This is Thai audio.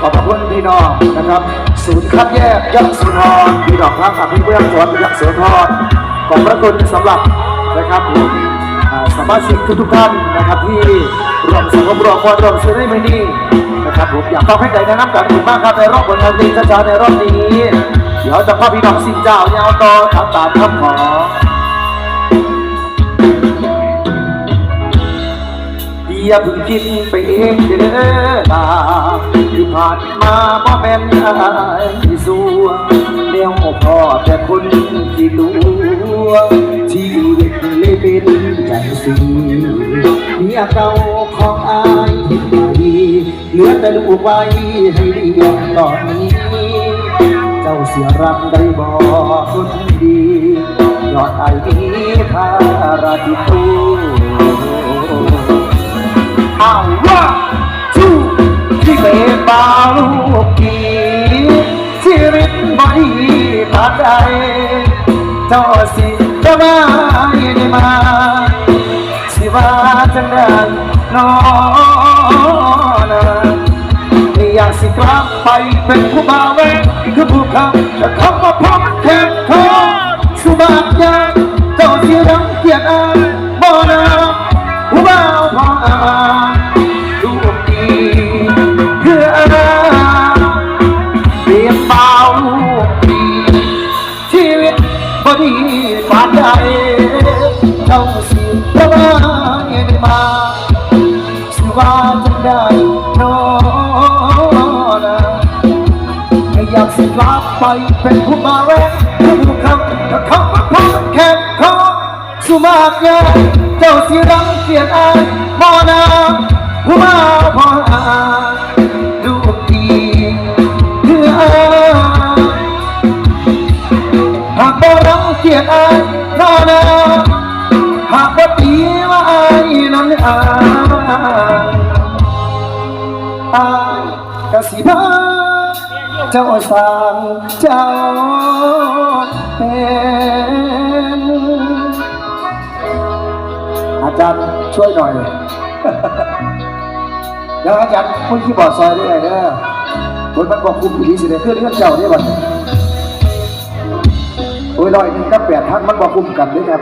ขอบพระคุณพี่น้องนะครับ ศูนย์คัดแยกยักษ์สุนทรพี่น้องครับกับพี่เพื่อนสวนยักษ์เสุนทรขอบพระคุณสำหรับนะครับสมาชิกทุกๆท่านนะครับที่รวมสมรวมพรรวมซื้อได้ไม่นี่นะครับผมอยากฟังเพลงใดแนะนำกันถึงมากครับในรอบผลงานเพลงช้าๆในรอบนี้ เดี๋ยวจะพาพี่น้องสินเจ้าเนี่ยเอาต่อทำตามคำขออย่าเพิ่งคิดไปเองเด้อตาานมาบ่แม่นอายสัวแนวพอแต่คนที่รู้ชีวิตเลยเป็นใจสีเมียเก่าของอายเห็นไหมเหลือแต่ลูกไว้ให้เลี้ยงตอนนี้ เจ้าเสียรักได้บ่คนดียอดไอ้นี้พาราดิตูเที่เบาลูกกีชีวิตบ่ดีปาใดเจ้าสิจะมาได้มาสิว่าจังใดน้อนะไม่อยากสิกลับไปเป็นผู้บ่าวแวงคือผู้คำแต่คำว่าพบแค่คอสุบากยางเจ้าสิรังเกียจอาย เจ้าสิจะมาได้มาสิว่าจังได้นอนไม่อยากสิลาไปเป็นผู้มาแวะผู้คำถ้าเขามาพบแค่ขอสุมากยเจ้าสิรังเกียจอายมอนาผู้มาพออาลูดีคืออายหากบ่รังเกียจอายมอนา อายกสิบาเจ้าสร้างเจ้าเป็นอาจารย์ช่วยหน่อยเดี๋ยวอาจารย์คุณที่บอดซอยด้วยเด้อคนมันบอกคุมผีสิเด้อคือเรื่องเจ้าเนี่ยบัดโอ้ยร้อยหนึ่งกับแปดพันมันบอกคุมกันด้วยครับ